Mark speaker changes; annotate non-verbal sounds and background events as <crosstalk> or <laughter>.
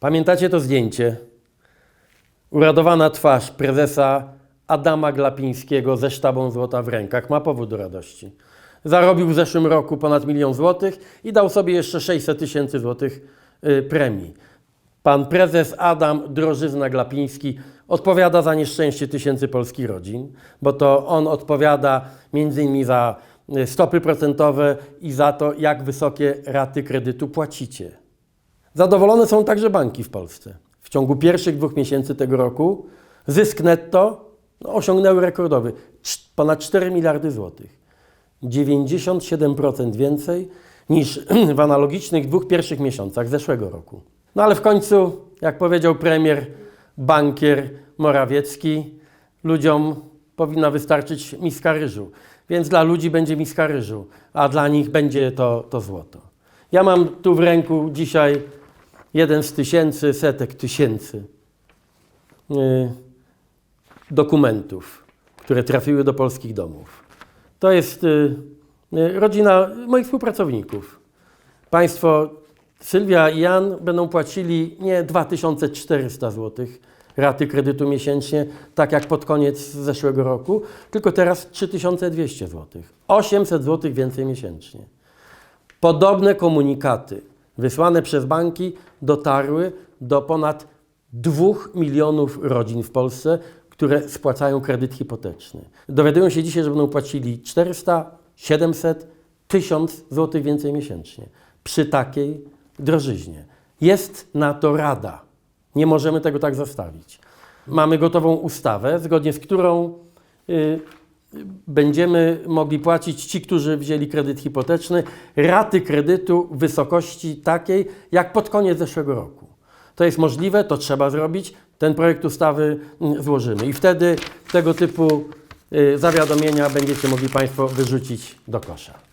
Speaker 1: Pamiętacie to zdjęcie? Uradowana twarz prezesa Adama Glapińskiego ze sztabą złota w rękach. Ma powód do radości. Zarobił w zeszłym roku ponad milion złotych i dał sobie jeszcze 600 tysięcy złotych y, premii. Pan prezes Adam Drożyzna-Glapiński odpowiada za nieszczęście tysięcy polskich rodzin, bo to on odpowiada między innymi za y, stopy procentowe i za to, jak wysokie raty kredytu płacicie. Zadowolone są także banki w Polsce. W ciągu pierwszych dwóch miesięcy tego roku zysk netto no, osiągnęły rekordowy ponad 4 miliardy złotych. 97% więcej niż <clears throat> w analogicznych dwóch pierwszych miesiącach zeszłego roku. No ale w końcu, jak powiedział premier, bankier Morawiecki, ludziom powinna wystarczyć miska ryżu. Więc dla ludzi będzie miska ryżu, a dla nich będzie to, to złoto. Ja mam tu w ręku dzisiaj jeden z tysięcy, setek tysięcy y, dokumentów, które trafiły do polskich domów. To jest y, y, rodzina moich współpracowników. Państwo, Sylwia i Jan będą płacili nie 2400 zł raty kredytu miesięcznie, tak jak pod koniec zeszłego roku, tylko teraz 3200 zł. 800 zł więcej miesięcznie. Podobne komunikaty wysłane przez banki dotarły do ponad 2 milionów rodzin w Polsce, które spłacają kredyt hipoteczny. Dowiadują się dzisiaj, że będą płacili 400, 700, 1000 zł więcej miesięcznie przy takiej drożyźnie. Jest na to rada. Nie możemy tego tak zostawić. Mamy gotową ustawę, zgodnie z którą y, będziemy mogli płacić ci, którzy wzięli kredyt hipoteczny, raty kredytu w wysokości takiej, jak pod koniec zeszłego roku. To jest możliwe, to trzeba zrobić. Ten projekt ustawy mm, złożymy i wtedy tego typu y, zawiadomienia będziecie mogli Państwo wyrzucić do kosza.